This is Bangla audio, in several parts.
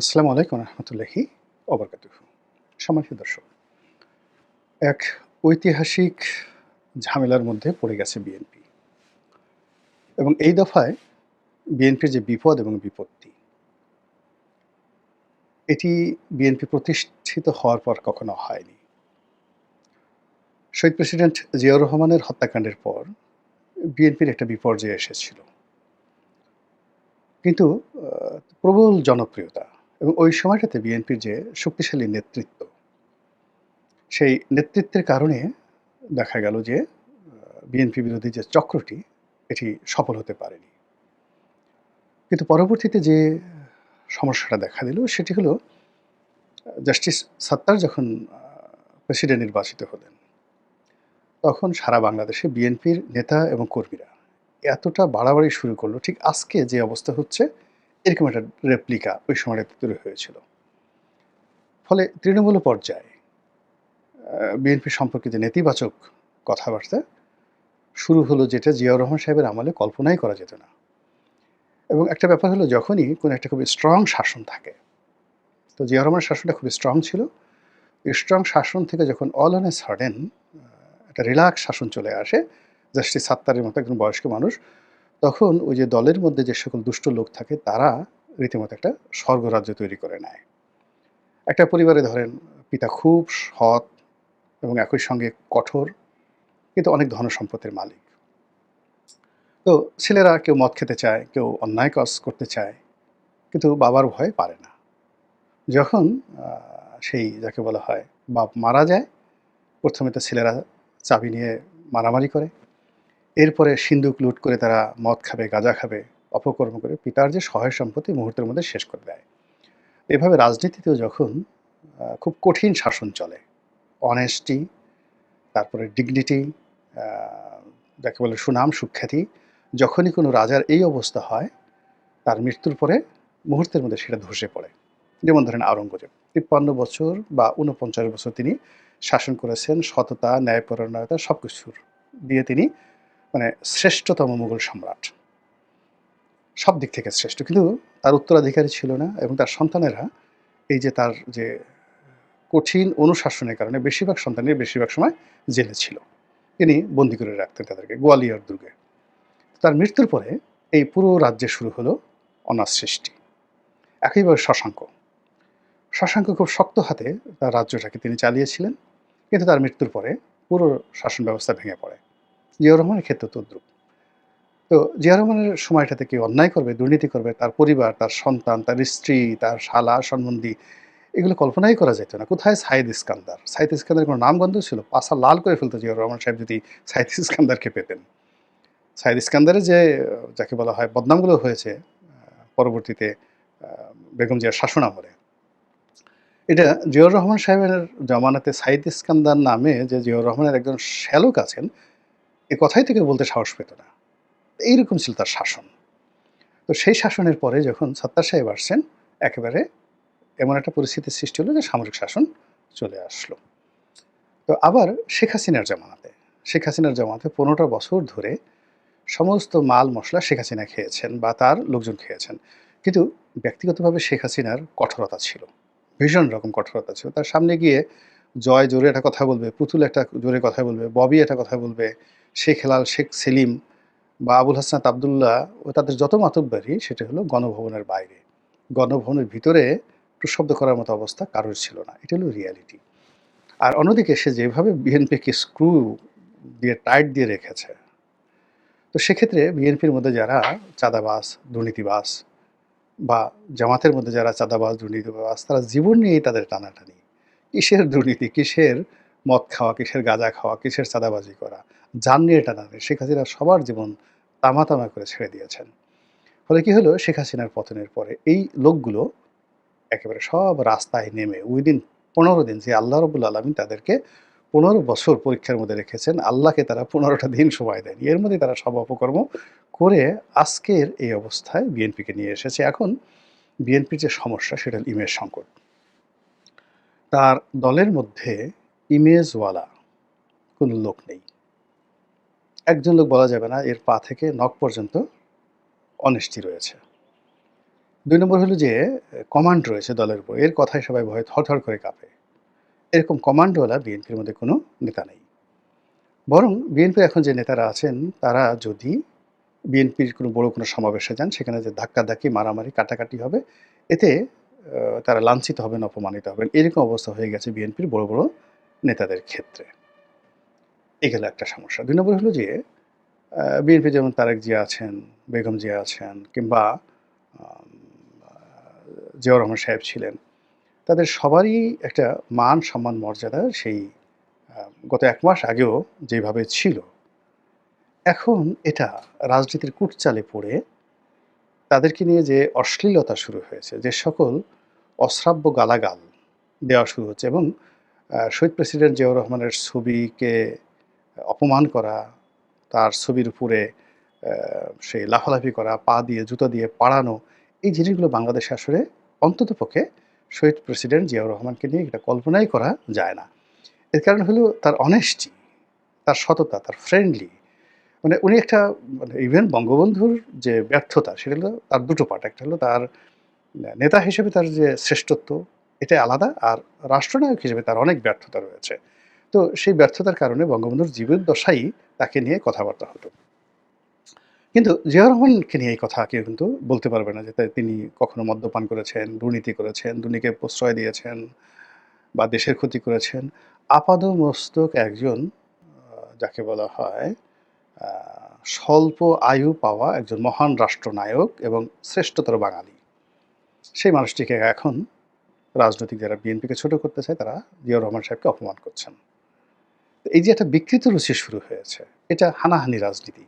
আসসালামু আলাইকুম রহমতুল্লাহি অবরকাতুহ সম্মানিত দর্শক, এক ঐতিহাসিক ঝামেলার মধ্যে পড়ে গেছে বিএনপি এবং এই দফায় বিএনপির যে বিপদ এবং বিপত্তি, এটি বিএনপি প্রতিষ্ঠিত হওয়ার পর কখনো হয়নি। শহীদ প্রেসিডেন্ট জিয়াউর রহমানের হত্যাকাণ্ডের পর বিএনপির একটা বিপর্যয় এসেছিল। কিন্তু প্রবল জনপ্রিয়তা এবং ওই সময়টাতে বিএনপির যে শক্তিশালী নেতৃত্ব, সেই নেতৃত্বের কারণে দেখা গেল যে বিএনপি বিরোধী যে চক্রটি, এটি সফল হতে পারেনি। কিন্তু পরবর্তীতে যে সমস্যাটা দেখা দিল, সেটি হলো জাস্টিস সাত্তার যখন প্রেসিডেন্ট নির্বাচিত হলেন তখন সারা বাংলাদেশে বিএনপির নেতা এবং কর্মীরা এতটা বাড়াবাড়ি শুরু করল। ঠিক আজকে যে অবস্থা হচ্ছে এরকম একটা রেপ্লিকা ওই সময়টাতে তৈরি হয়েছিল। ফলে তৃণমূল পর্যায়ে বিএনপি সম্পর্কিত নেতিবাচক কথাবার্তা শুরু হলো যেটা জিয়াউর রহমান সাহেবের আমলে কল্পনাই করা যেত না। এবং একটা ব্যাপার হলো যখনই কোনো একটা খুবই স্ট্রং শাসন থাকে, তো জিয়াউর রহমানের শাসনটা খুবই স্ট্রং ছিল। স্ট্রং শাসন থেকে যখন অল অন এ সাডেন একটা রিল্যাক্স শাসন চলে আসে জাস্টিস সাত্তারের মতো একজন বয়স্ক মানুষ তখন ওই যে দলের মধ্যে যে সকল দুষ্ট লোক থাকে, তারা রীতিমতো একটা স্বর্গরাজ্য তৈরি করে নেয়। একটা পরিবারে ধরেন, পিতা খুব সৎ এবং একই সঙ্গে কঠোর, কিন্তু অনেক ধন সম্পত্তির মালিক। তো ছেলেরা কেউ মদ খেতে চায়, কেউ অন্যায় কাজ করতে চায়, কিন্তু বাবার ভয়ে পারে না। যখন সেই যাকে বলা হয় বাপ মারা যায়, প্রথমে তো ছেলেরা চাবি নিয়ে মারামারি করে। এরপরে সিন্দুক লুট করে তারা মদ খাবে, গাঁজা খাবে, অপকর্ম করে পিতার যে সহায় সম্পত্তি মুহূর্তের মধ্যে শেষ করে দেয়। এভাবে রাজনীতিতেও যখন খুব কঠিন শাসন চলে অনেস্টি তারপরে ডিগনিটি যাকে বলে সুনাম সুখ্যাতি, যখনই কোনো রাজার এই অবস্থা হয়, তার মৃত্যুর পরে মুহূর্তের মধ্যে সেটা ধসে পড়ে। যেমন ধরেন আওরঙ্গজেব, তিপ্পান্ন বছর বা উনপঞ্চাশ বছর তিনি শাসন করেছেন, সততা, ন্যায়পরায়ণতা সব কিছুর দিয়ে তিনি মানে শ্রেষ্ঠতম মুঘল সম্রাট। সব দিক থেকে শ্রেষ্ঠ, কিন্তু তার উত্তরাধিকারী ছিল না এবং তার সন্তানেরা এই যে তার যে কঠিন অনুশাসনের কারণে বেশিরভাগ সন্তানের বেশিরভাগ সময় জেলে ছিল। তিনি বন্দি করে রাখতেন তাদেরকে, গোয়ালিয়র দুর্গে। তার মৃত্যুর পরে এই পুরো রাজ্যে শুরু হলো অনাথ সৃষ্টি। একইভাবে শশাঙ্ক। শশাঙ্ক খুব শক্ত হাতে তার রাজ্যটাকে তিনি চালিয়েছিলেন, কিন্তু তার মৃত্যুর পরে পুরো শাসন ব্যবস্থা ভেঙে পড়ে। জিয়াউর রহমানের ক্ষেত্রে তদ্রুপ তো জিয়া রহমানের সময়টাতে কেউ অন্যায় করবে, দুর্নীতি করবে, তার পরিবার, তার সন্তান, তার স্ত্রী, তার শালা, সম্বন্ধী, এগুলো কল্পনাই করা যেত না। কোথায় সাইদ ইস্কান্দার? সাইদ ইস্কান্দার কোনো নামগন্ধ ছিল? পাশা লাল করে ফেলতো জিয়াউর রহমান সাহেব যদি সাইদ ইস্কান্দারকে পেতেন। সাইদ ইস্কান্দারের যে, যাকে বলা হয়, বদনামগুলো হয়েছে পরবর্তীতে বেগম জিয়ার শাসন আমলে, এটা জিয়াউর রহমান সাহেবের জমানাতে সাইদ ইস্কান্দার নামে যে জিয়াউর রহমানের একজন শ্যালক আছেন এ কথাই থেকে বলতে সাহস পেত না। এইরকম ছিল তার শাসন। তো সেই শাসনের পরে যখন সত্তার সাহেব আসছেন, একেবারে এমন একটা পরিস্থিতির সৃষ্টি হলো যে সামরিক শাসন চলে আসলো। তো আবার শেখ হাসিনার জামানাতে, শেখ হাসিনার জামানাতে পনেরোটা বছর ধরে সমস্ত মাল মশলা শেখ হাসিনা খেয়েছেন বা তার লোকজন খেয়েছেন। কিন্তু ব্যক্তিগতভাবে শেখ হাসিনার কঠোরতা ছিল, ভীষণ রকম কঠোরতা ছিল। তার সামনে গিয়ে জয় জোরে একটা কথা বলবে, পুতুল একটা জোরে কথা বলবে, ববি একটা কথা বলবে শেখ হেলাল, শেখ সেলিম বা আবুল হাসনাত আবদুল্লাহ ও তাদের যত মাতব্বারি, সেটা হলো গণভবনের বাইরে। গণভবনের ভিতরে প্রশব্দ করার মতো অবস্থা কারোর ছিল না। এটা হলো রিয়ালিটি আর অন্যদিকে সে যেভাবে বিএনপিকে স্ক্রু দিয়ে টাইট দিয়ে রেখেছে, তো সেক্ষেত্রে বিএনপির মধ্যে যারা চাঁদাবাস দুর্নীতিবাস বা জামাতের মধ্যে যারা চাঁদাবাস দুর্নীতিবাস তারা জীবন নিয়েই তাদের টানাটানি। কিসের দুর্নীতি? কিসের মদ খাওয়া? কিসের গাঁজা খাওয়া? কিসের চাঁদাবাজি করা? যান নিয়ে টানাটানি শেখ হাসিনা সবার জীবন তামা তামা করে ছেড়ে দিয়েছেন। ফলে কি হলো? শেখ হাসিনার পতনের পরে এই লোকগুলো একেবারে সব রাস্তায় নেমে উইদিন পনেরো দিন যে আল্লাহ রবুল্লা আলমিন তাদেরকে পনেরো বছর পরীক্ষার মধ্যে রেখেছেন, আল্লাহকে তারা পনেরোটা দিন সময় দেন এর মধ্যে তারা সব অপকর্ম করে আজকের এই অবস্থায় বিএনপিকে নিয়ে এসেছে। এখন বিএনপির যে সমস্যা সেটা ইমেজ সংকট। তার দলের মধ্যে ইমেজওয়ালা কোনো লোক নেই। একজন লোক বলা যাবে না, এর পা থেকে নখ পর্যন্ত অনেস্টি রয়েছে। দুই নম্বর হলো যে, কমান্ড রয়েছে দলের উপর, এর কথায় সবাই ভয়ে থরথর করে কাঁপে। এরকম কমান্ডওয়ালা বিএনপির মধ্যে কোনো নেতা নেই। বরং বিএনপির এখন যে নেতারা আছেন, তারা যদি বিএনপির কোনো বড় কোনো সমাবেশে যান, সেখানে যে ধাক্কাধাক্কি, মারামারি, কাটাকাটি হবে, এতে তারা লাঞ্ছিত হবেন, অপমানিত হবেন, এরকম অবস্থা হয়ে গেছে বিএনপির বড় বড় নেতাদের ক্ষেত্রে। এগুলো একটা সমস্যা। দুই নম্বর হলো যে বিএনপি যেমন তারেক জিয়া আছেন, বেগম জিয়া আছেন, কিংবা জিয়াউর রহমান সাহেব ছিলেন, তাদের সবারই একটা মান, সম্মান, মর্যাদা সেই গত এক মাস আগেও যেভাবে ছিল। এখন এটা রাজনীতির কুটচালে পড়ে তাদেরকে নিয়ে যে অশ্লীলতা শুরু হয়েছে, যে সকল অশ্রাব্য গালাগাল দেওয়া শুরু হচ্ছে এবং শহীদ প্রেসিডেন্ট জিয়াউর রহমানের ছবিকে অপমান করা, তার ছবির উপরে সেই লাফালাফি করা, পা দিয়ে, জুতো দিয়ে পাড়ানো, এই জিনিসগুলো বাংলাদেশে আসলে অন্ততপক্ষে শহীদ প্রেসিডেন্ট জিয়াউর রহমানকে নিয়ে এটা কল্পনাই করা যায় না। এর কারণ হলো তার অনেস্টি তার সততা, তার ফ্রেন্ডলি মানে উনি একটা মানে ইভেন বঙ্গবন্ধুর যে ব্যর্থতা, সেটা হলো তার দুটো পার্ট একটা হলো তার নেতা হিসেবে তার যে শ্রেষ্ঠত্ব এটা আলাদা, আর রাষ্ট্রনায়ক হিসেবে তার অনেক ব্যর্থতা রয়েছে। তো সেই ব্যর্থতার কারণে বঙ্গবন্ধুর জীবদ্দশাই তাকে নিয়ে কথাবার্তা হতো। কিন্তু জিয়া রহমানকে নিয়ে এই কথা কেউ কিন্তু বলতে পারবে না যে তিনি কখনো মদ্যপান করেছেন, দুর্নীতি করেছেন, দুর্নীতিকে প্রশ্রয় দিয়েছেন বা দেশের ক্ষতি করেছেন। আপাদ মস্তক একজন যাকে বলা হয় স্বল্প আয়ু পাওয়া একজন মহান রাষ্ট্রনায়ক এবং শ্রেষ্ঠতর বাঙালি। সেই মানুষটিকে এখন রাজনৈতিক যারা বিএনপিকে ছোট করতে চায় তারা জিয়াউর রহমান সাহেবকে অপমান করছেন। এই যে একটা বিকৃত রুচি শুরু হয়েছে, এটা হানাহানি রাজনীতি।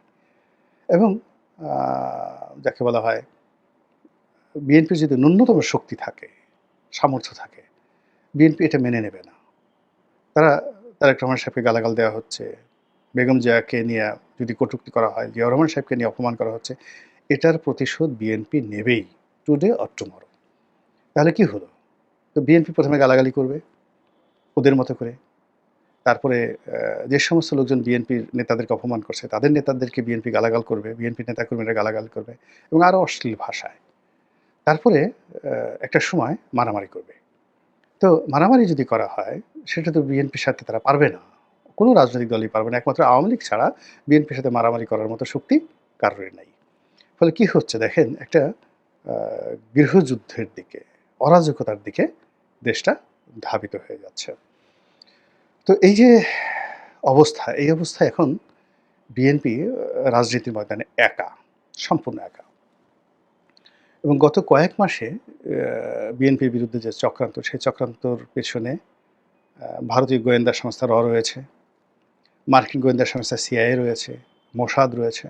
এবং যাকে বলা হয় বিএনপির যদি ন্যূনতম শক্তি থাকে, সামর্থ্য থাকে, বিএনপি এটা মেনে নেবে না। তারা, তারেক রহমান সাহেবকে গালাগাল দেওয়া হচ্ছে, বেগম জিয়াকে নিয়ে যদি কটুক্তি করা হয় জিয়া রহমান সাহেবকে নিয়ে অপমান করা হচ্ছে, এটার প্রতিশোধ বিএনপি নেবেই, টুডে অর টুমরো। তাহলে কি হলো? তো বিএনপি প্রথমে গালাগালি করবে, ওদের মতো করে। তারপরে যে সমস্ত লোকজন বিএনপির নেতাদেরকে অপমান করছে, তাদের নেতাদেরকে বিএনপি গালাগাল করবে, বিএনপি নেতাকর্মীরা গালাগাল করবে এবং আরও অশ্লীল ভাষায়। তারপরে একটা সময় মারামারি করবে। তো মারামারি যদি করা হয়, সেটা তো বিএনপির সাথে তারা পারবে না। কোনো রাজনৈতিক দলই পারবে না। একমাত্র আওয়ামী লীগ ছাড়া বিএনপির সাথে মারামারি করার মতো শক্তি কারোরই নাই। ফলে কি হচ্ছে দেখেন, একটা গৃহযুদ্ধের দিকে, অরাজকতার দিকে দেশটা ধাবিত হয়ে যাচ্ছে। তো এই যে অবস্থা, এই অবস্থা এখন বিএনপি রাজনীতির ময়দানে একা, সম্পূর্ণ একা। এবং গত কয়েক মাসে বিএনপির বিরুদ্ধে যে চক্রান্ত, সেই চক্রান্তর পেছনে ভারতীয় গোয়েন্দা সংস্থা র রয়েছে, মার্কিন গোয়েন্দা সংস্থা সিআইএ রয়েছে, মোসাদ রয়েছে,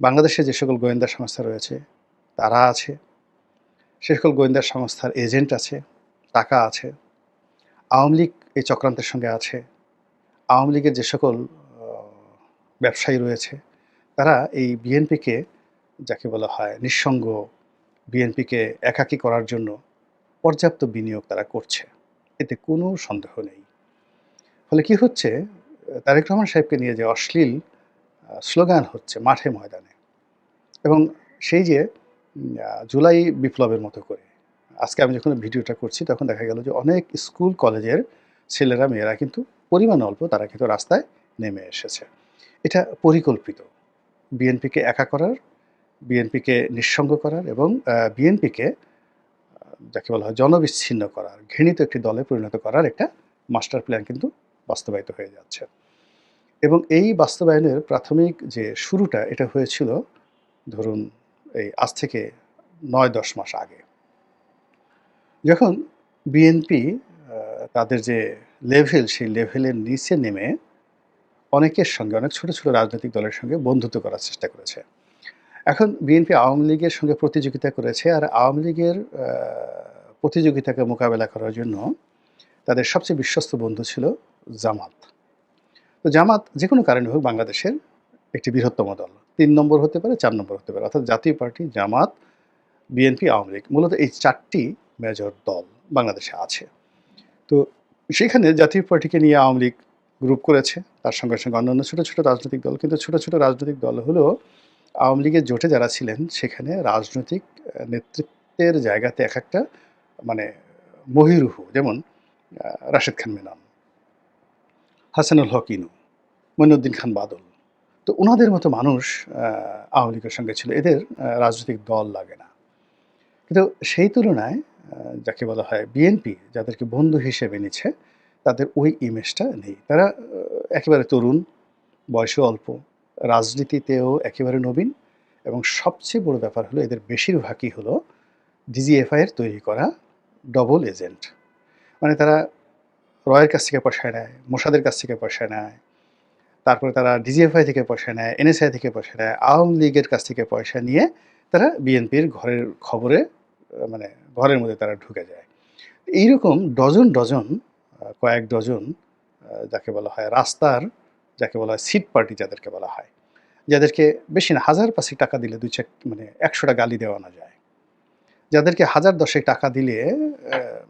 বাংলাদেশে যে সকল গোয়েন্দা সংস্থা রয়েছে, তারা আছে, সে সকল গোয়েন্দা সংস্থার এজেন্ট আছে, টাকা আছে আওয়ামী লীগ এই চক্রান্তের সঙ্গে আছে। আওয়ামী লীগের যে সকল ব্যবসায়ী রয়েছে, তারা এই বিএনপিকে যাকে বলা হয় নিঃসঙ্গ বিএনপিকে একাকী করার জন্য পর্যাপ্ত বিনিয়োগ তারা করছে। এতে কোনো সন্দেহ নেই। ফলে কি হচ্ছে? তারেক রহমান সাহেবকে নিয়ে যে অশ্লীল স্লোগান হচ্ছে মাঠে ময়দানে এবং সেই যে জুলাই বিপ্লবের মতো করে আজকে আমি যখন ভিডিওটা করছি, তখন দেখা গেল যে অনেক স্কুল কলেজের ছেলেরা, মেয়েরা কিন্তু পরিমাণ অল্প তারা কিন্তু রাস্তায় নেমে এসেছে। এটা পরিকল্পিত। বিএনপিকে একা করার, বিএনপিকে নিঃসঙ্গ করার এবং বিএনপিকে যাকে বলা হয় জনবিচ্ছিন্ন করার, ঘৃণিত একটি দলে পরিণত করার একটা মাস্টার প্ল্যান কিন্তু বাস্তবায়িত হয়ে যাচ্ছে। এবং এই বাস্তবায়নের প্রাথমিক যে শুরুটা, এটা হয়েছিল ধরুন এই আজ থেকে নয় দশ মাস আগে। যখন বিএনপি তাদের যে লেভেল সেই লেভেলের নিচে নেমে অনেকের সঙ্গে, অনেক ছোট ছোট রাজনৈতিক দলের সঙ্গে বন্ধুত্ব করার চেষ্টা করেছে। এখন বিএনপি আওয়ামী লীগের সঙ্গে প্রতিযোগিতা করেছে আর আওয়ামী লীগের প্রতিযোগিতাকে মোকাবেলা করার জন্য তাদের সবচেয়ে বিশ্বস্ত বন্ধু ছিল জামাত। তো জামাত যে কোনো কারণে হোক বাংলাদেশের একটি বৃহত্তম দল। তিন নম্বর হতে পারে, চার নম্বর হতে পারে। অর্থাৎ জাতীয় পার্টি জামাত বিএনপি আওয়ামী লীগ। মূলত এই চারটি মেজর দল বাংলাদেশে আছে তো সেখানে জাতীয় পার্টিকে নিয়ে আওয়ামী লীগ গ্রুপ করেছে তার সঙ্গে সঙ্গে অন্যান্য ছোটো ছোটো রাজনৈতিক দল কিন্তু ছোটো ছোটো রাজনৈতিক দল হলো আওয়ামী লীগের জোটে যারা ছিলেন সেখানে রাজনৈতিক নেতৃত্বের জায়গাতে এক একটা মানে মহীরুহু যেমন রাশেদ খান মেনন হাসানুল হক ইনু, মইনুদ্দিন খান বাদল। তো ওনাদের মতো মানুষ আওয়ামী লীগের সঙ্গে ছিল। এদের রাজনৈতিক দল লাগে না। কিন্তু সেই তুলনায় যাকে বলা হয় বিএনপি যাদেরকে বন্ধু হিসেবে নিচ্ছে, তাদের ওই ইমেজটা নেই। তারা একেবারে তরুণ, বয়সও অল্প, রাজনীতিতেও একেবারে নবীন এবং সবচেয়ে বড় ব্যাপার হলো এদের বেশিরভাগই হলো ডিজিএফআই এর তৈরি করা ডবল এজেন্ট। মানে তারা রয়ের কাছ থেকে পয়সা নেয়, মোসাদের কাছ থেকে পয়সা নেয়। তারপরে তারা ডিজিএফআই থেকে পয়সা নেয়, এনএসআই থেকে পয়সা নেয়, আওয়ামী লীগের কাছ থেকে পয়সা নিয়ে তারা বিএনপির ঘরের খবরে মানে ঘরের মধ্যে তারা ঢুকে যায়। এইরকম ডজন, ডজন কয়েক ডজন যাকে বলা হয় রাস্তার যাকে বলা হয় সিট পার্টি যাদেরকে বলা হয়। যাদেরকে বেশি না হাজার পাঁচেক টাকা দিলে দুই চার মানে একশোটা গালি দেওয়ানো যায়। যাদেরকে হাজার দশেক টাকা দিলে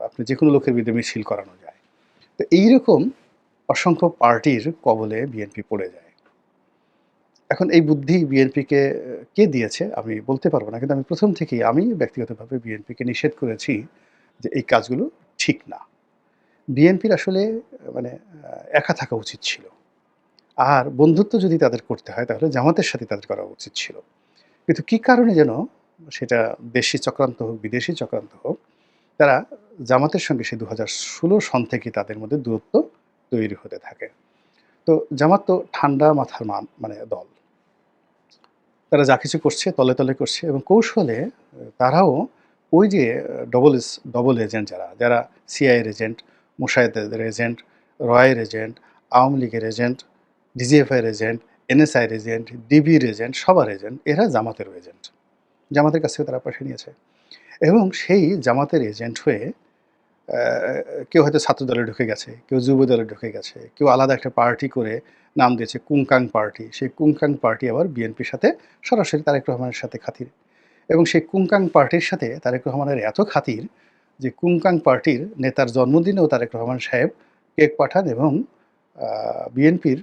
আপনি যেকোনো লোকের বিরুদ্ধে মিছিল করানো যায়। তো এইরকম অসংখ্য পার্টির কবলে বিএনপি পড়ে যায়। এখন এই বুদ্ধি বিএনপিকে কে দিয়েছে আমি বলতে পারব না। কিন্তু আমি প্রথম থেকেই আমি ব্যক্তিগতভাবে বিএনপিকে নিষেধ করেছি যে এই কাজগুলো ঠিক না। বিএনপির আসলে মানে একা থাকা উচিত ছিল। আর বন্ধুত্ব যদি তাদের করতে হয় তাহলে জামাতের সাথে তাদের করা উচিত ছিল। কিন্তু কি কারণে যেন সেটা দেশি চক্রান্ত হোক, বিদেশি চক্রান্ত হোক, তারা জামাতের সঙ্গে সেই ২০১৬ সন থেকেই তাদের মধ্যে দূরত্ব তৈরি হতে থাকে। তো জামাত তো ঠান্ডা মাথার মান মানে দল। তারা যা কিছু করছে তলে, তলে করছে এবং কৌশলে তারাও ওই যে ডবল ডবল এজেন্ট যারা, যারা সিআইএর এজেন্ট, মোসাদ্দেদের এজেন্ট, রয়ের এজেন্ট, আওয়ামী লীগের এজেন্ট, ডিজিএফআই এর এজেন্ট, এনএসআই এর এজেন্ট, ডিবির এজেন্ট, সবার এজেন্ট, এরা জামাতের এজেন্ট। জামাতের কাছ থেকে তারা পয়সা নিয়েছে। এবং সেই জামাতের এজেন্ট হয়ে কেউ হয়তো ছাত্রদলে ঢুকে গেছে, কেউ যুবদলে ঢুকে গেছে, কেউ আলাদা একটা পার্টি করে নাম দিয়েছে কুংকাং পার্টি। সেই কুংকাং পার্টি আবার বিএনপির সাথে সরাসরি তারেক রহমানের সাথে খাতির। এবং সেই কুংকাং পার্টির সাথে তারেক রহমানের এত খাতির যে কুংকাং পার্টির নেতার জন্মদিনেও তারেক রহমান সাহেব কেক পাঠান এবং বিএনপির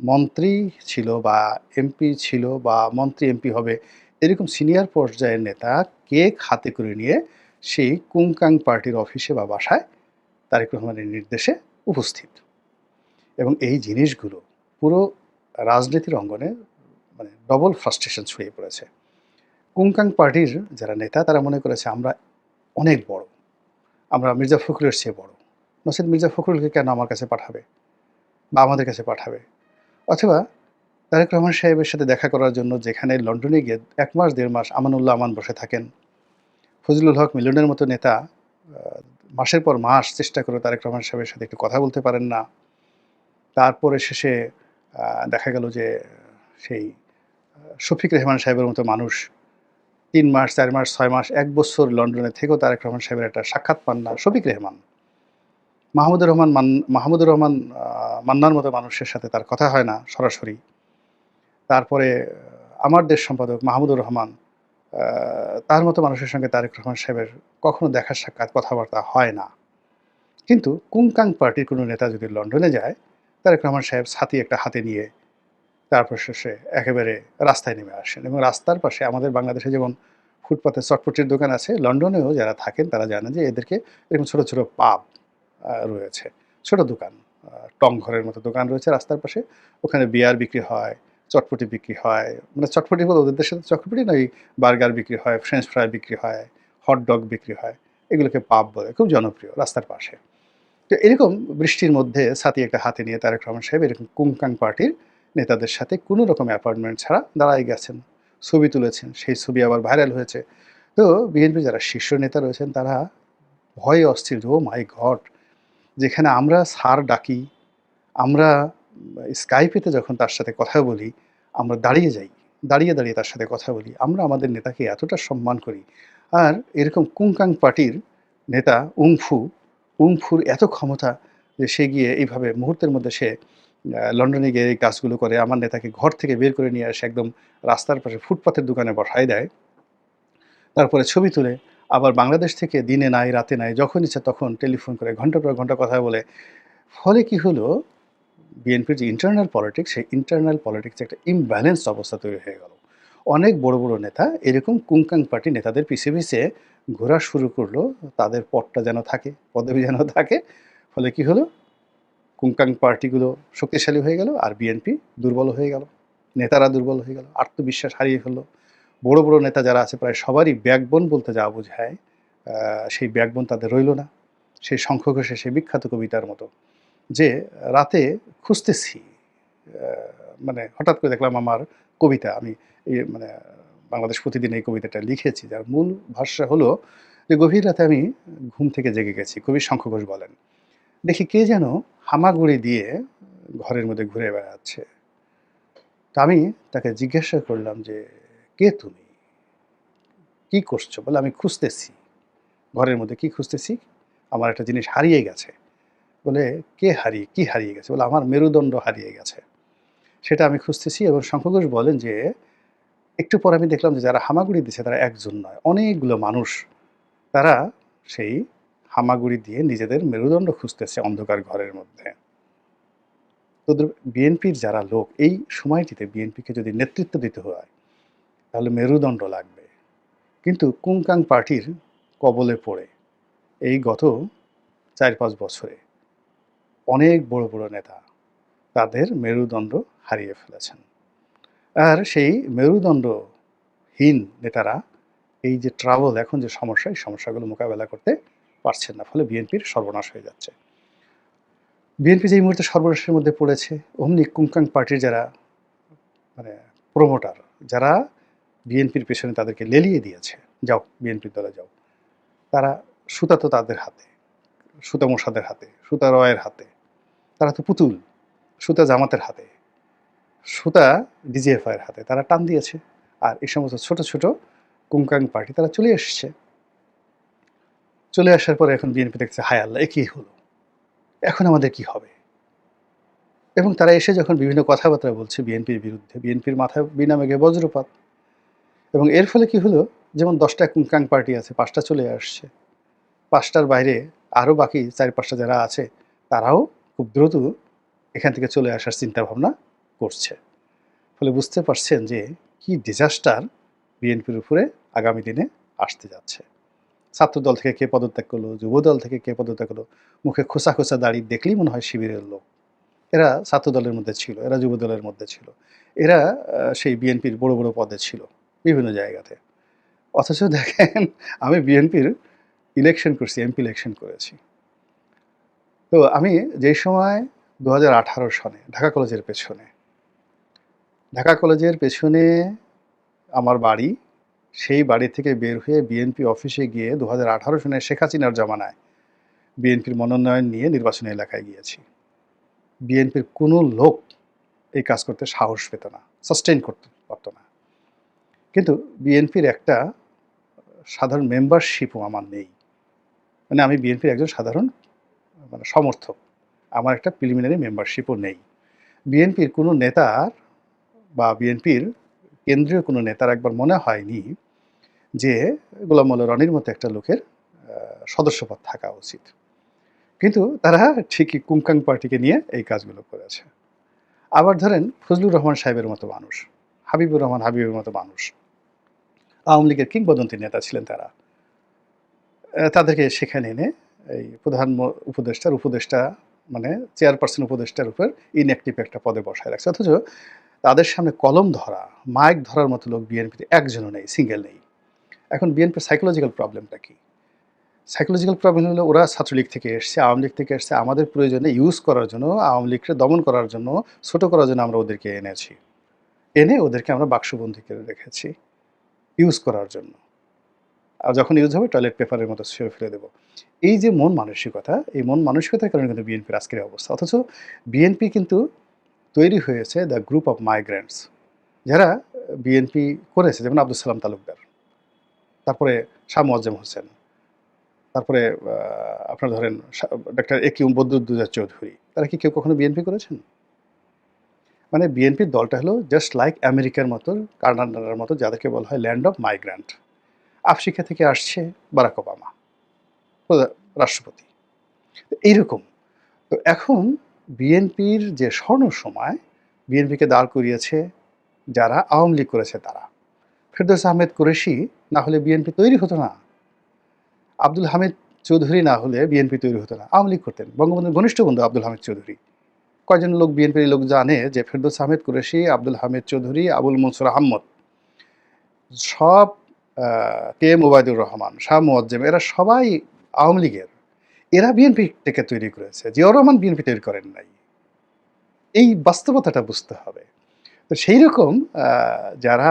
মন্ত্রী ছিল বা এমপি ছিল বা মন্ত্রী এমপি হবে এরকম সিনিয়র পর্যায়ের নেতা কেক হাতে করে নিয়ে সেই কুংকাং পার্টির অফিসে বা বাসায় তারেক রহমানের নির্দেশে উপস্থিত। এবং এই জিনিসগুলো পুরো রাজনীতির অঙ্গনে মানে ডবল ফ্রাস্ট্রেশন ছড়িয়ে পড়েছে। কুংকাং পার্টির যারা নেতা, তারা মনে করেছে, আমরা অনেক বড়। আমরা মির্জা ফখরুলের চেয়ে বড়। নচেৎ মির্জা ফখরুলকে কেন আমার কাছে পাঠাবে? বা আমাদের কাছে পাঠাবে? অথবা তারেক রহমান সাহেবের সাথে দেখা করার জন্য যেখানে লন্ডনে গিয়ে এক মাস, দেড় মাস আমানুল্লাহ আমান বসে থাকেন। ফজলুল হক মিলনের মতো নেতা মাসের পর মাস চেষ্টা করে তারেক রহমান সাহেবের সাথে একটু কথা বলতে পারেন না। তারপরে শেষে দেখা গেল যে সেই শফিক রেহমান সাহেবের মতো মানুষ তিন মাস, চার মাস, ছয় মাস, এক বছর লন্ডনে থেকেও তারেক রহমান সাহেবের একটা সাক্ষাৎ পান না। শফিক রেহমান। মাহমুদুর রহমান মান মাহমুদুর রহমান মান্নার মতো মানুষের সাথে তার কথা হয় না সরাসরি। তারপরে আমার দেশ সম্পাদক মাহমুদুর রহমান তার মতো মানুষের সঙ্গে তারেক রহমান সাহেবের কখনো দেখা সাক্ষাৎ কথাবার্তা হয় না। কিন্তু কুংকাং পার্টির কোনো নেতা যদি লন্ডনে যায়, তারেক রহমান সাহেব ছাতি একটা হাতে নিয়ে তারপর শেষে একেবারে রাস্তায় নেমে আসেন এবং রাস্তার পাশে আমাদের বাংলাদেশে যেমন ফুটপাতে চটপটির দোকান আছে, লন্ডনেও যারা থাকেন তারা জানেন যে এদেরকে এরকম ছোট, ছোট পাব রয়েছে। ছোট দোকান। টং ঘরের মতো দোকান রয়েছে রাস্তার পাশে। ওখানে বিয়ার বিক্রি হয়, চটপটি বিক্রি হয়। মানে চটপটি বলতে ওদের দেশে চটপটি না, ওই বার্গার বিক্রি হয়, ফ্রেঞ্চ ফ্রাই বিক্রি হয়, হট ডগ বিক্রি হয়। এগুলোকে পাব বলে। খুব জনপ্রিয় রাস্তার পাশে। তো এরকম বৃষ্টির মধ্যে ছাতি একটা হাতে নিয়ে তারেক রহমান সাহেব এরকম কুংকাং পার্টির নেতাদের সাথে কোনো রকম অ্যাপয়েন্টমেন্ট ছাড়া দাঁড়ায় গেছেন। ছবি তুলেছেন। সেই ছবি আবার ভাইরাল হয়েছে। তো বিএনপির যারা শীর্ষ নেতা রয়েছেন তারা ভয়ে অস্থির "ওহ মাই গড! যেখানে আমরা সার ডাকি, আমরা স্কাইপেতে যখন তার সাথে কথা বলি, আমরা দাঁড়িয়ে যাই। দাঁড়িয়ে, দাঁড়িয়ে তার সাথে কথা বলি। আমরা আমাদের নেতাকে এতটা সম্মান করি। আর এরকম কুংকাং পার্টির নেতা উংফু, উংফুর এত ক্ষমতা যে সে গিয়ে এইভাবে মুহূর্তের মধ্যে সে লন্ডনে গিয়ে এই কাজগুলো করে আমার নেতাকে ঘর থেকে বের করে নিয়ে আসে একদম রাস্তার পাশে ফুটপাতের দোকানে বসায় দেয়। তারপরে ছবি তুলে আবার বাংলাদেশ থেকে দিনে নাই, রাতে নাই, যখন ইচ্ছা তখন টেলিফোন করে ঘণ্টার পর ঘণ্টা কথা বলে। ফলে কি হলো? বিএনপির যে ইন্টারনাল পলিটিক্স, সেই ইন্টারনাল পলিটিক্সে একটা ইমব্যালেন্সড অবস্থা তৈরি হয়ে গেল। অনেক বড়, বড় নেতা এরকম কুংকাং পার্টি নেতাদের পিছে, পিছে ঘোরা শুরু করল। তাদের পদটা যেন থাকে, পদবি যেন থাকে। ফলে কি হলো? কুংকাং পার্টিগুলো শক্তিশালী হয়ে গেল আর বিএনপি দুর্বল হয়ে গেল। নেতারা দুর্বল হয়ে গেল। আত্মবিশ্বাস হারিয়ে ফেলল। বড়, বড় নেতা যারা আছে প্রায় সবারই ব্যাকবোন বলতে যা বোঝায়, সেই ব্যাকবোন তাদের রইল না। সেই শঙ্খ ঘোষের সেই বিখ্যাত কবিতার মতো যে রাতে খুঁজতেছি মানে হঠাৎ করে দেখলাম আমার কবিতা আমি মানে বাংলাদেশ প্রতিদিন এই কবিতাটা লিখেছি। যার মূল ভাষ্য হলো যে গভীর রাতে আমি ঘুম থেকে জেগে গেছি। কবি শঙ্খ ঘোষ বলেন। দেখি কে যেন হামাগুড়ি দিয়ে ঘরের মধ্যে ঘুরে বেড়াচ্ছে। তা আমি তাকে জিজ্ঞাসা করলাম যে, "কে তুমি? কি করছ?" বলে, "আমি খুঁজতেছি। ঘরের মধ্যে কি খুঁজতেছি? আমার একটা জিনিস হারিয়ে গেছে।" বলে, "কে হারিয়ে কি হারিয়ে গেছে?" বলে, "আমার মেরুদণ্ড হারিয়ে গেছে। সেটা আমি খুঁজতেছি" এবং শঙ্খঘোষ বলেন যে, একটু পরে আমি দেখলাম যে যারা হামাগুড়ি দিচ্ছে তারা একজন নয়, অনেকগুলো মানুষ। তারা সেই হামাগুড়ি দিয়ে নিজেদের মেরুদণ্ড খুঁজতেছে অন্ধকার ঘরের মধ্যে। তো বিএনপির যারা লোক এই সময়টিতে বিএনপিকে যদি নেতৃত্ব দিতে হয়, তাহলে মেরুদণ্ড লাগবে। কিন্তু কুংকাং পার্টির কবলে পড়ে এই গত ৪-৫ বছরে অনেক বড়, বড় নেতা তাদের মেরুদণ্ড হারিয়ে ফেলেছেন। আর সেই মেরুদণ্ডহীন নেতারা এই যে ট্রাভেল এখন যে সমস্যা, এই সমস্যাগুলো মোকাবেলা করতে পারছেন না। ফলে বিএনপির সর্বনাশ হয়ে যাচ্ছে। বিএনপি যে মুহূর্তে সর্বনাশের মধ্যে পড়েছে, অমনি কুংকাং পার্টির যারা মানে প্রমোটার, যারা বিএনপির পেছনে তাদেরকে লেলিয়ে দিয়েছে, "যাও বিএনপির দলে যাও।" তারা সুতা তো তাদের হাতে, সুতা মোসাদের হাতে, সুতা রয়ের হাতে। তারা তো পুতুল, সুতা জামাতের হাতে, সুতা ডিজিএফআই এর হাতে। তারা টান দিয়েছে। আর এই সমস্ত ছোট, ছোট কুংকাং পার্টি তারা চলে এসছে। চলে আসার পরে এখন বিএনপি দেখছে, "হায় আল্লাহ! এ কি হলো? এখন আমাদের কি হবে?" এবং তারা এসে যখন বিভিন্ন কথাবার্তা বলছে বিএনপির বিরুদ্ধে, বিএনপির মাথায় বিনা মেঘে বজ্রপাত। এবং এর ফলে কি হলো? যেমন ১০ টা কুংকাং পার্টি আছে, পাঁচটা চলে আসছে। পাঁচটার বাইরে আরও বাকি ৪-৫ যারা আছে, তারাও খুব দ্রুত এখান থেকে চলে আসার চিন্তা ভাবনা করছে। ফলে বুঝতে পারছেন যে কি ডিজাস্টার বিএনপির উপরে আগামী দিনে আসতে যাচ্ছে। ছাত্রদল থেকে কে পদত্যাগ করল, যুবদল থেকে কে পদত্যাগ করল, মুখে খোঁচা, খোঁচা দাড়ি দেখলেই মনে হয় শিবিরের লোক। এরা ছাত্রদলের মধ্যে ছিল, এরা যুবদলের মধ্যে ছিল। এরা সেই বিএনপির বড়, বড় পদে ছিল বিভিন্ন জায়গাতে। অথচ দেখেন আমি বিএনপির ইলেকশন করছি, এমপি ইলেকশন করেছি। তো আমি যেই সময় ২০১৮ সনে ঢাকা কলেজের পেছনে, ঢাকা কলেজের পেছনে আমার বাড়ি। সেই বাড়ি থেকে বের হয়ে বিএনপি অফিসে গিয়ে ২০১৮ সনে শেখ হাসিনার জমানায় বিএনপির মনোনয়ন নিয়ে নির্বাচনী এলাকায় গিয়েছি। বিএনপির কোনো লোক এই কাজ করতে সাহস পেত না, সাস্টেইন করতে পারত না। কিন্তু বিএনপির একটা সাধারণ মেম্বারশিপও আমার নেই। মানে আমি বিএনপির একজন সাধারণ মানে সমর্থক। আমার একটা প্রিলিমিনারি মেম্বারশিপও নেই। বিএনপির কোনো নেতার বা বিএনপির কেন্দ্রীয় কোনো নেতার একবার মনে হয়নি যে গোলাম মোল্লা রনির মতো একটা লোকের সদস্যপদ থাকা উচিত। কিন্তু তারা ঠিকই কুংকাং পার্টিকে নিয়ে এই কাজগুলো করেছে। আবার ধরেন ফজলুর রহমান সাহেবের মতো মানুষ, হাবিবুর রহমান হাবিবের মতো মানুষ। আওয়ামী লীগের কিংবদন্তি নেতা ছিলেন তারা। তাদেরকে সেখানে এনে এই প্রধান উপদেষ্টার উপদেষ্টা মানে চেয়ারপারসন উপদেষ্টার উপর ইনঅ্যাক্টিভ একটা পদে বসায় রাখছে। অথচ তাদের সামনে কলম ধরা, মাইক ধরার মতো লোক বিএনপিতে একজনও নেই, সিঙ্গেল নেই। এখন বিএনপির সাইকোলজিক্যাল প্রবলেমটা কি? সাইকোলজিক্যাল প্রবলেম হলো ওরা ছাত্রলীগ থেকে এসছে, আওয়ামী লীগ থেকে এসছে। আমাদের প্রয়োজনে ইউজ করার জন্য, আওয়ামী লীগকে দমন করার জন্য, ছোট করার জন্য আমরা ওদেরকে এনেছি। এনে ওদেরকে আমরা বাক্সবন্দী করে রেখেছি। ইউজ করার জন্য। আর যখন ইউজ হবে টয়লেট পেপারের মতো ছুঁড়ে ফেলে দেবো এই যে মন মানসিকতা, এই মন মানসিকতার কারণে কিন্তু বিএনপির আজকের অবস্থা। অথচ বিএনপি কিন্তু তৈরি হয়েছে দ্য গ্রুপ অফ মাইগ্রেন্টস যারা বিএনপি করেছে যেমন আব্দুল সালাম তালুকদার। তারপরে শাহ মোয়াজ্জেম হোসেন। তারপরে আপনার ধরেন doctor A Q Badruddoza Chowdhury. তারা কি কেউ কখনো বিএনপি করেছেন? মানে বিএনপির দলটা হলো জাস্ট লাইক আমেরিকার মতো, কানাডার মতো যাদেরকে বলা হয় ল্যান্ড অফ মাইগ্রান্ট। আফ্রিকা থেকে আসছে বারাক ওবামা। রাষ্ট্রপতি। এইরকম। তো এখন বিএনপির যে স্বর্ণ সময়, বিএনপিকে দাঁড় করিয়েছে যারা আওয়ামী লীগ করেছে তারা। ফেরদৌস আহমেদ কুরেশি না হলে বিএনপি তৈরি হতো না আব্দুল হামিদ চৌধুরী না হলে বিএনপি তৈরি হতো না আওয়ামী লীগ করতেন বঙ্গবন্ধুর ঘনিষ্ঠ বন্ধু আব্দুল হামিদ চৌধুরী কয়জন লোক বিএনপির লোক জানে যে ফেরদৌস আহমেদ কুরেশি আব্দুল হামিদ চৌধুরী আবুল মনসুর আহমদ সব কে এম ওবায়দুর রহমান, শাহ মুয়াজ্জেম, এরা সবাই আওয়ামী লীগের। এরা বিএনপি থেকে তৈরি করেছে। জিয়াউর রহমান বিএনপি তৈরি করেন নাই। এই বাস্তবতাটা বুঝতে হবে। তো সেই রকম যারা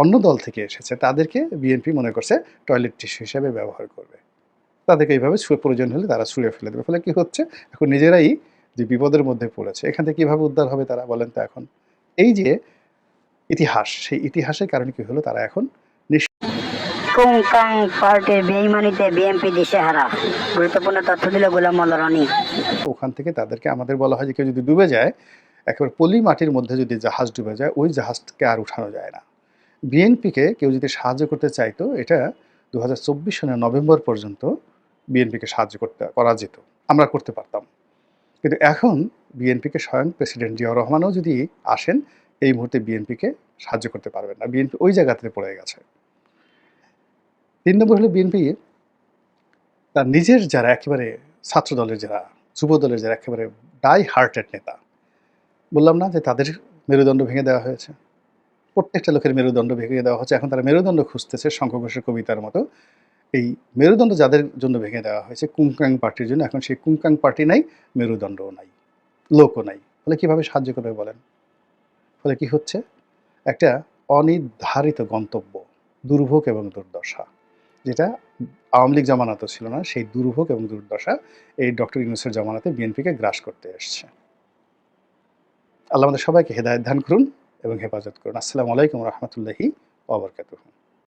অন্য দল থেকে এসেছে, তাদেরকে বিএনপি মনে করছে টয়লেট টিস্যু হিসেবে ব্যবহার করবে। তাদেরকে এইভাবে প্রয়োজন হলে তারা ছুঁড়ে ফেলে দেবে। ফলে কি হচ্ছে? এখন নিজেরাই যে বিপদের মধ্যে পড়েছে, এখান থেকে কীভাবে উদ্ধার হবে তারা বলেন তো এখন। এই যে ইতিহাস সেই ইতিহাসের কারণে কি হলো তারা এখন কুংকাং পার্টির বেইমানিতে বিএনপি দিশেহারা গুরুত্বপূর্ণ তথ্য দিল গোলাম মোল্লা রনি। ওখান থেকে তাদেরকে আমাদের বলা হয় যে কেউ যদি ডুবে যায় একেবারে পলি মাটির মধ্যে যদি জাহাজ ডুবে যায় ওই জাহাজকে আর উঠানো যায় না। বিএনপিকে কেউ যদি সাহায্য করতে চাইতো এটা দু হাজার চব্বিশ সনের নভেম্বর পর্যন্ত বিএনপিকে সাহায্য করতে করা যেত। আমরা করতে পারতাম। কিন্তু এখন বিএনপিকে স্বয়ং প্রেসিডেন্ট জিয়াউর রহমানও যদি আসেন এই মুহূর্তে বিএনপিকে সাহায্য করতে পারবেন না। বিএনপি ওই জায়গাতে পড়ে গেছে। তিন নম্বর হলো বিএনপি তার নিজের যারা একেবারে ছাত্র দলের যারা যুব দলের যারা একেবারে ডাই হার্টেড নেতা, বললাম না যে তাদের মেরুদণ্ড ভেঙে দেওয়া হয়েছে? প্রত্যেকটা লোকের মেরুদণ্ড ভেঙে দেওয়া হচ্ছে। এখন তারা মেরুদণ্ড খুঁজতেছে শঙ্খ ঘোষের কবিতার মতো। এই মেরুদণ্ড যাদের জন্য ভেঙে দেওয়া হয়েছে, কুংকাং পার্টির জন্য, এখন সেই কুংকাং পার্টি নাই, মেরুদণ্ডও নাই, লোকও নাই। ফলে কীভাবে সাহায্য করবে বলেন? ফলে কি হচ্ছে? একটা অনির্ধারিত গন্তব্য, দুর্ভোগ এবং দুর্দশা, যেটা আওয়ামী লীগ জামানাতে ছিল না, সেই দুর্ভোগ এবং দুর্দশা এই ডক্টর ইউনুসের জামানাতে বিএনপিকে গ্রাস করতে এসছে। আল্লাহ আমাদের সবাইকে হেদায়ত দান করুন এবং হেফাজত করুন। আসসালামু আলাইকুম রহমতুল্লাহি ওবরকাতুহ